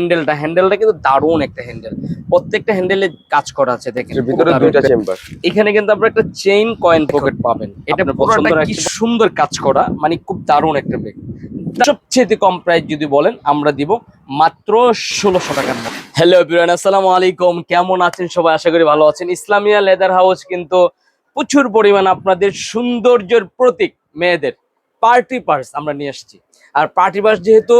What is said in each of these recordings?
হ্যান্ডেলটা হ্যান্ডেলটা কিন্তু দারুণ একটা হ্যান্ডেল প্রত্যেকটা হ্যান্ডেলে কাজ করা আছে দেখেন। ভিতরে দুইটা চেম্বার এখানে কিন্তু আপনারা একটা চেইন কয়েন পকেট পাবেন। এটা পুরোটা কি সুন্দর কাজ করা মানে খুব দারুণ একটা ব্যাগ সবচেয়ে কম প্রাইস যদি বলেন আমরা দিব মাত্র ষোলোশো টাকার মধ্যে হ্যালো বিরান আসসালামু আলাইকুম। কেমন আছেন সবাই? আশা করি ভালো আছেন। ইসলামিয়া লেদার হাউস কিন্তু প্রচুর পরিমাণ আপনাদের সৌন্দর্যের প্রতীক মেয়েদের। পার্টি পার্স আমরা নিয়ে আসছি। আর পার্টি পার্স যেহেতু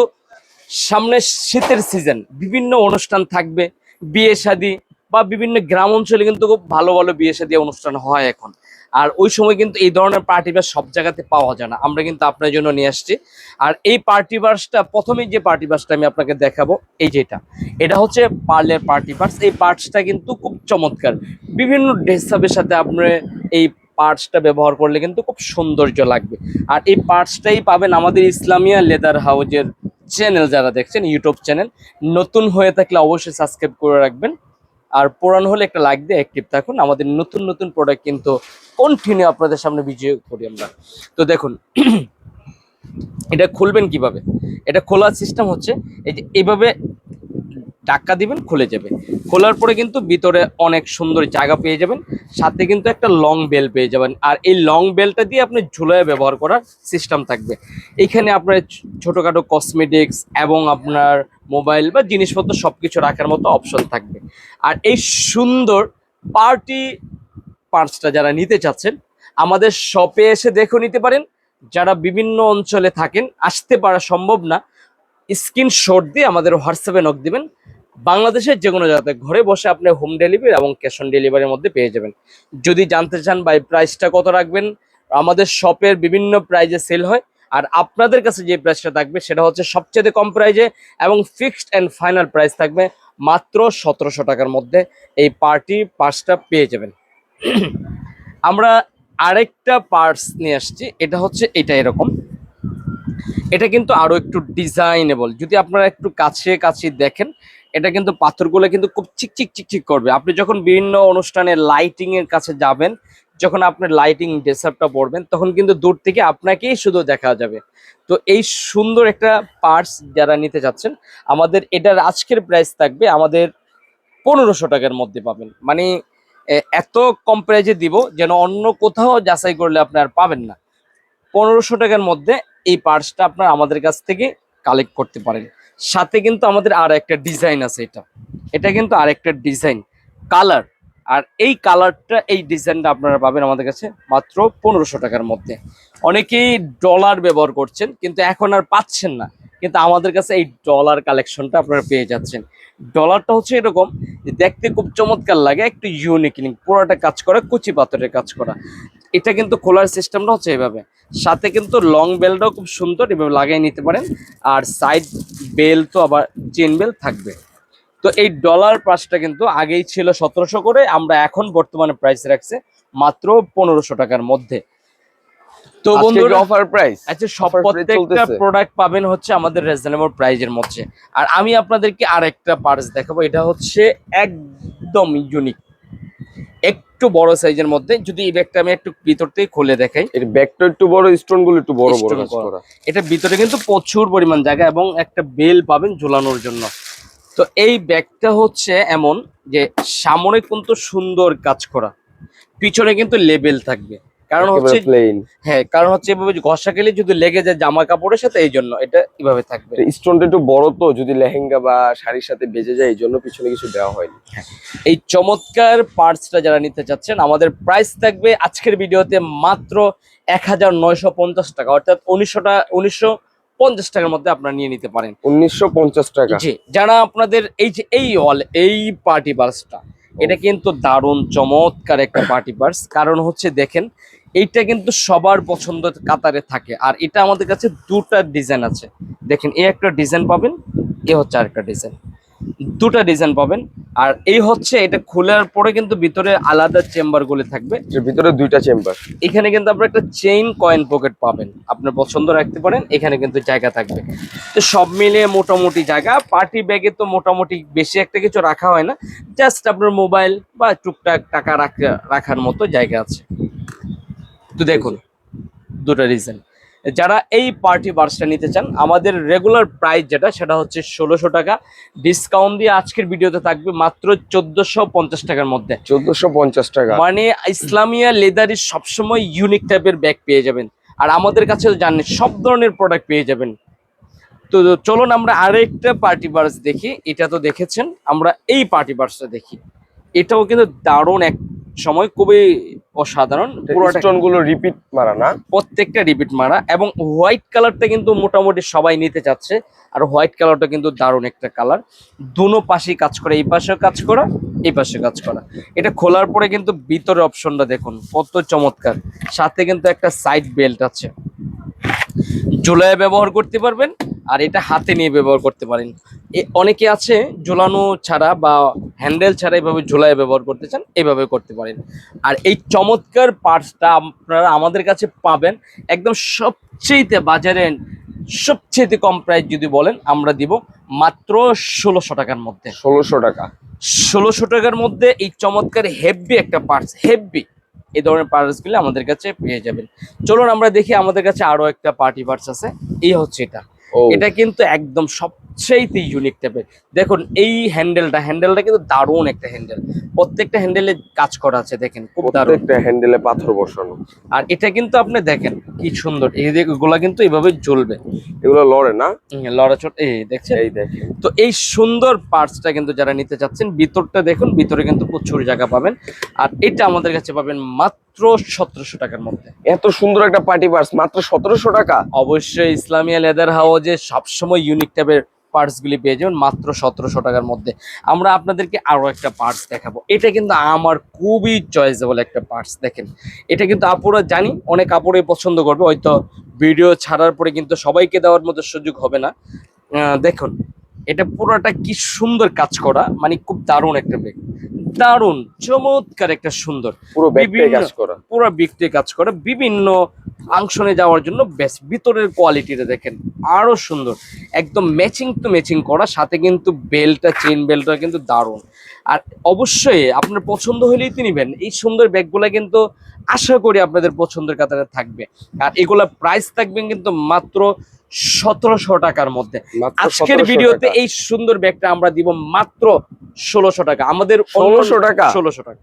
সামনে শীতের সিজন বিভিন্ন অনুষ্ঠান থাকবে, বিয়ে শাদী বা বিভিন্ন গ্রাম অঞ্চলে কিন্তু খুব ভালো ভালো বিয়ে শাদী অনুষ্ঠান হয় এখন। আর ওই সময় কিন্তু এই ধরনের পার্টি বাস সব জায়গাতে পাওয়া যায় না। আমরা কিন্তু আপনার জন্য নিয়ে আসছি। আর এই পার্টি বাসটা প্রথমেই যে পার্টি বাসটা আমি আপনাকে দেখাবো, এই যেটা। এটা হচ্ছে পার্লের পার্টি পার্স এই পার্টসটা কিন্তু খুব চমৎকার। বিভিন্ন ড্রেসআপের সাথে আপনার এই পার্টসটা ব্যবহার করলে কিন্তু খুব সৌন্দর্য লাগবে। আর এই পার্টসটাই পাবেন আমাদের ইসলামিয়া লেদার হাউজের চ্যানেল যারা দেখছেন ইউটিউব চ্যানেল নতুন হয়ে থাকলে অবশ্যই সাবস্ক্রাইব করে রাখবেন। আর পুরান হলে একটা লাইক দিয়ে অ্যাক্টিভ থাকুন। আমাদের নতুন নতুন প্রোডাক্ট কিন্তু কন্টিনিউ আপনাদের সামনে বিজয় করি আমরা। তো দেখুন, এটা খুলবেন কীভাবে? এটা খোলার সিস্টেম হচ্ছে, এই যে এইভাবে ধাক্কা দিবেন, খুলে যাবে। খোলার পরে কিন্তু ভিতরে অনেক সুন্দর জায়গা পেয়ে যাবেন। সাথে কিন্তু একটা লং বেল পেয়ে যাবেন। আর এই লং বেলটা দিয়ে আপনি ঝুলায় ব্যবহার করার সিস্টেম থাকবে। এখানে আপনার ছোটখাটো কসমেটিক্স এবং আপনার মোবাইল বা জিনিসপত্র সব কিছু রাখার মতো অপশন থাকবে। আর এই সুন্দর পার্টি পার্টসটা যারা নিতে চাচ্ছেন, আমাদের শপে এসে দেখে নিতে পারেন। যারা বিভিন্ন অঞ্চলে থাকেন, আসতে পারা সম্ভব না। স্ক্রিনশট দিয়ে আমাদের হোয়াটসঅ্যাপে নক দিবেন। বাংলাদেশের যে কোনো জায়গাতে ঘরে বসে আপনি হোম ডেলিভারি এবং ক্যাশ অন ডেলিভারির মধ্যে পেয়ে যাবেন। যদি জানতে চান ভাই প্রাইসটা কত রাখবেন? আমাদের শপের বিভিন্ন প্রাইজে সেল হয়। আর আপনাদের কাছে যে প্রাইসটা থাকবে, সেটা হচ্ছে সবচেয়ে কম প্রাইজে এবং ফিক্সড অ্যান্ড ফাইনাল প্রাইস থাকবে মাত্র সতেরোশো টাকার মধ্যে। এই পার্টি পার্সটা পেয়ে যাবেন। আমরা আরেকটা পার্টস নিয়ে আসছি। এটা হচ্ছে এটা এরকম। এটা কিন্তু আরও একটু ডিজাইনেবল যদি আপনারা একটু কাছে কাছে দেখেন এটা কিন্তু পাথরগুলো কিন্তু খুব চিকচিক চিকচিক করবে। আপনি যখন বিভিন্ন অনুষ্ঠানে লাইটিং এর কাছে যাবেন, যখন আপনি লাইটিং ড্রেসআপটা পরবেন তখন কিন্তু দূর থেকে আপনাকেই শুধু দেখা যাবে। তো এই সুন্দর একটা পার্টস যারা নিতে চাচ্ছেন আমাদের এটার আজকের প্রাইস থাকবে আমাদের পনেরোশো টাকার মধ্যে পাবেন। মানে এত কম প্রাইজে দিব যেন অন্য কোথাও যাচাই করলে আপনি আর পাবেন না। পনেরোশো টাকার মধ্যে এই পার্টসটা আপনার আমাদের কাছ থেকে কালেক্ট করতে পারেন। সাথে কিন্তু আমাদের আর একটা ডিজাইন আছে এটা। এটা কিন্তু আর একটা ডিজাইন কালার আর এই কালারটা এই ডিজাইনটা আপনারা পাবেন আমাদের কাছে মাত্র পনেরোশো টাকার মধ্যে। অনেকেই ডলার ব্যবহার করছেন, কিন্তু এখন আর পাচ্ছেন না। কিন্তু আমাদের কাছে এই ডলার কালেকশনটা আপনারা পেয়ে যাচ্ছেন। ডলারটা হচ্ছে এরকম দেখতে খুব চমৎকার লাগে, একটু ইউনিক পুরোটা কাজ করা, কুচি পাথরের কাজ করা। এটা কিন্তু খোলার সিস্টেমটা হচ্ছে এভাবে। সাথে কিন্তু লং বেলটাও খুব সুন্দর এভাবে লাগিয়ে নিতে পারেন। আর সাইড বেল তো আবার চেন বেল থাকবে। তো এই ডলার প্রাইসটা কিন্তু আগেই ছিল সতেরোশো করে আমরা এখন বর্তমানে প্রাইস রাখছে মাত্র পনেরোশো টাকার মধ্যে। তো বন্ধুরা অফার প্রাইস আচ্ছা সব প্রত্যেকটা প্রোডাক্ট পাবেন হচ্ছে আমাদের রিজনেবল প্রাইজের মধ্যে। আর আমি আপনাদেরকে আরেকটা পার্স দেখাবো এটা হচ্ছে একদম ইউনিক একটু বড় সাইজের মধ্যে যদি এই ব্যাগটা আমি একটু ভিতর থেকে খুলে দেখাই। এর ব্যাকটা একটু বড় স্টোনগুলো একটু বড় বড় এটা ভিতরে কিন্তু প্রচুর পরিমাণ জায়গা এবং একটা বেল পাবেন ঝোলানোর জন্য। তো এই ব্যাগটা হচ্ছে এমন যে সামনে কিন্তু সুন্দর কাজ করা পিছনে কিন্তু লেবেল থাকবে। কারণ হচ্ছে প্লেন হ্যাঁ কারণ হচ্ছে এভাবে ঘষা খেলে যদি লেগে যায় জামা কাপড়ের সাথে এই জন্য এটা এভাবে থাকবে। স্টোনটা একটু বড় তো যদি লেহেঙ্গা বা শাড়ির সাথে বেজে যায় এই জন্য পিছনে কিছু দেওয়া হয়নি। এই চমৎকার পার্টসটা যারা নিতে চাচ্ছেন আমাদের প্রাইস থাকবে আজকের ভিডিওতে মাত্র এক হাজার নয়শো পঞ্চাশ টাকা অর্থাৎ উনিশশোটা উনিশশো পঞ্চাশ টাকার মধ্যে আপনারা নিয়ে নিতে পারেন। উনিশশো পঞ্চাশ টাকা। জি যারা আপনাদের এই যে এই অল এই পার্টি পার্সটা এটা কিন্তু দারুণ চমৎকার একটা পার্টি পার্স কারণ হচ্ছে দেখেন এইটা কিন্তু সবার পছন্দ কাতারে থাকে। আর এটা আমাদের কাছে দুটা ডিজাইন আছে। দেখেন এই একটা ডিজাইন পাবেন এ হচ্ছে আরেকটা ডিজাইন দুটা ডিজাইন পাবেন আর এই হচ্ছে এটা খোলার পরে কিন্তু ভিতরে আলাদা চেম্বার গুলি থাকবে। ভিতরে দুইটা চেম্বার এখানে কিন্তু আপনার একটা চেইন কয়েন পকেট পাবেন। আপনার পছন্দ রাখতে পারেন এখানে কিন্তু জায়গা থাকবে। তো সব মিলিয়ে মোটামুটি জায়গা। পার্টি ব্যাগে তো মোটামুটি বেশি একটা কিছু রাখা হয় না। জাস্ট আপনার মোবাইল বা টুকটাক টাকা রাখা- রাখার মতো জায়গা আছে। তো দেখুন। দুটো রিজন যারা এই পার্টি বার্সটা নিতে চান আমাদের রেগুলার প্রাইস যেটা সেটা হচ্ছে ষোলোশো টাকা। ডিসকাউন্ট দিয়ে আজকের ভিডিওতে থাকবে মাত্র চোদ্দশো পঞ্চাশ টাকার মধ্যে। চোদ্দশো পঞ্চাশ টাকা। মানে ইসলামিয়া লেদারি সবসময় ইউনিক টাইপের ব্যাগ পেয়ে যাবেন। আর আমাদের কাছে তো জানেন সব ধরনের প্রোডাক্ট পেয়ে যাবেন। তো চলুন আমরা আরেকটা পার্টি বার্স দেখি। এটা তো দেখেছেন আমরা এই পার্টি বার্সটা দেখি। এটাও কিন্তু দারুণ এক সময় খুবই অসাধারণ। পুরোটা গুলো রিপিট মারা না? প্রত্যেকটা রিপিট মারা এবং হোয়াইট কালারটা কিন্তু মোটামুটি সবাই নিতে চাচ্ছে। আর হোয়াইট কালারটা কিন্তু দারুণ একটা কালার দুনো পাশেই কাজ করে এই পাশেও কাজ করা এই পাশে কাজ করা। এটা খোলার পরে কিন্তু ভিতরে অপশনটা দেখুন কত চমৎকার। সাথে কিন্তু একটা সাইড বেল্ট আছে। ঝুলায় ব্যবহার করতে পারবেন আর এটা হাতে নিয়ে ব্যবহার করতে পারেন। অনেকে আছে ঝোলানো ছাড়া বা হ্যান্ডেল ছাড়া এভাবে ঝোলায় ব্যবহার করতে চান এভাবে করতে পারেন। আর এই চমৎকার পার্টসটা আপনারা আমাদের কাছে পাবেন। একদম সবচেয়েতে বাজারে সবচেয়ে কম প্রাইস যদি বলেন আমরা দিব মাত্র ষোলোশো টাকার মধ্যে। ষোলোশো টাকা। ষোলোশো টাকার মধ্যে এই চমৎকার হেভি একটা পার্টস হেভি। এই ধরনের পার্টসগুলো আমাদের কাছে পেয়ে যাবেন। চলুন আমরা দেখি আমাদের কাছে আরও একটা পার্টি পার্টস আছে। এই হচ্ছে এটা। এটা কিন্তু একদম সবচেয়েতে ইউনিক টাইপের দেখুন এই হ্যান্ডেলটা হ্যান্ডেলটা কিন্তু দারুণ একটা হ্যান্ডেল প্রত্যেকটা হ্যান্ডেলে কাজ করা আছে দেখেন খুব দারুণ। প্রত্যেকটা হ্যান্ডেলে পাথর বসানো। আর এটা কিন্তু আপনি দেখেন কি সুন্দর। এই গুলা কিন্তু এইভাবে জ্বলবে। এগুলো লড়ে না? লড়াচট এই দেখছেন? এই দেখেন। তো এই সুন্দর পার্টসটা কিন্তু যারা নিতে চাচ্ছেন ভিতরটা দেখুন ভিতরে কিন্তু প্রচুর জায়গা পাবেন। আর এটা আমাদের কাছে পাবেন মাত্র সতেরোশো টাকার মধ্যে। এত সুন্দর একটা পার্টি পার্স মাত্র সতেরোশো টাকা? অবশ্যই ইসলামিয়া লেদার হাউজে সবসময় ইউনিক টাইপের পার্টস গুলি পেয়ে যাবেন মাত্র সতেরোশো টাকার মধ্যে। আমরা আপনাদেরকে আরও একটা পার্টস দেখাবো। এটা কিন্তু আমার খুবই চয়েসেবল একটা পার্টস দেখেন। এটা কিন্তু আপুরা জানি অনেক আপুরাই পছন্দ করবে হয়তো ভিডিও ছাড়ার পরে কিন্তু সবাইকে দেওয়ার মতো সুযোগ হবে না। দেখুন এটা পুরোটা কি সুন্দর কাজ করা মানে খুব দারুণ একটা ব্যাগ দারুণ চমৎকার একটা সুন্দর। পুরো ব্যাগটাই কাজ করা। পুরো বিক্রি কাজ করে বিভিন্ন ফাংশনে যাওয়ার জন্য বেশ ভিতরের কোয়ালিটিটা দেখেন আরও সুন্দর। একদম ম্যাচিং টু ম্যাচিং করা সাথে কিন্তু বেলটা চেন বেলটা কিন্তু দারুণ। আর অবশ্যই আপনার পছন্দ হলেই তো নিবেন। এই সুন্দর ব্যাগগুলো কিন্তু আশা করি আপনাদের পছন্দের কাতারে থাকবে। আর এগুলা প্রাইস থাকবে কিন্তু মাত্র সতেরোশো টাকার মধ্যে। আজকের ভিডিওতে এই সুন্দর ব্যাগটা আমরা দিব মাত্র ষোলোশো টাকা। আমাদের ষোলোশো টাকা? ষোলোশো টাকা।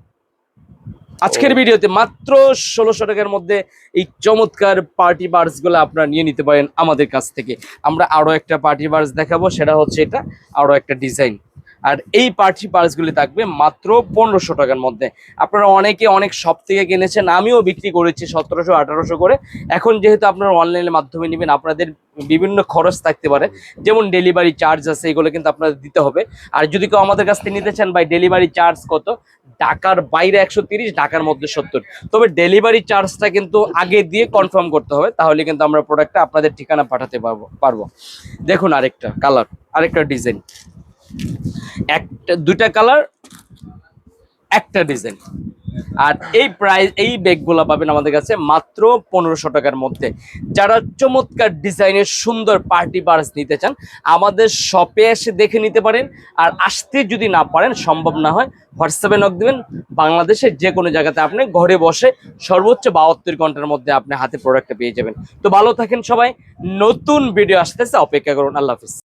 আজকের ভিডিওতে মাত্র ষোলোশো টাকার মধ্যে এই চমৎকার পার্টি বার্সগুলো আপনারা নিয়ে নিতে পারেন আমাদের কাছ থেকে। আমরা আরও একটা পার্টি বার্স দেখাবো সেটা হচ্ছে এটা আরও একটা ডিজাইন। আর এই পার্টি পার্সগুলি থাকবে মাত্র পনেরোশো টাকার মধ্যে। আপনারা অনেকে অনেক শপ থেকে কিনেছেন, আমিও বিক্রি করেছি সতেরোশো, আঠারোশো করে। এখন যেহেতু আপনারা অনলাইনের মাধ্যমে নেবেন, আপনাদের বিভিন্ন খরচ থাকতে পারে। যেমন ডেলিভারি চার্জ আছে, এগুলো কিন্তু আপনাদের দিতে হবে। আর যদি কেউ আমাদের কাছ থেকে নিতে চান, ভাই ডেলিভারি চার্জ কত? ঢাকার বাইরে একশো তিরিশ, ঢাকার মধ্যে সত্তর। তবে ডেলিভারি চার্জটা কিন্তু আগে দিয়ে কনফার্ম করতে হবে, তাহলে কিন্তু আমরা প্রোডাক্টটা আপনাদের ঠিকানা পাঠাতে পারব পারব। দেখুন আরেকটা কালার আরেকটা ডিজাইন একটা, দুইটা কালার একটা ডিজাইন আর এই প্রাইস এই ব্যাগগুলো পাবেন আমাদের কাছে মাত্র পনেরোশো টাকার মধ্যে। যারা চমৎকার ডিজাইনের সুন্দর পার্টি পার্স নিতে চান, আমাদের শপে এসে দেখে নিতে পারেন। আর আসতে যদি না পারেন, সম্ভব না হয় হোয়াটসঅ্যাপে নক দেবেন। বাংলাদেশের যে কোনো জায়গাতে আপনি ঘরে বসে সর্বোচ্চ বাহাত্তর ঘণ্টার মধ্যে আপনি হাতে প্রোডাক্টটা পেয়ে যাবেন। তো ভালো থাকেন সবাই। নতুন ভিডিও আসতেছে, অপেক্ষা করুন। আল্লাহ হাফিজ।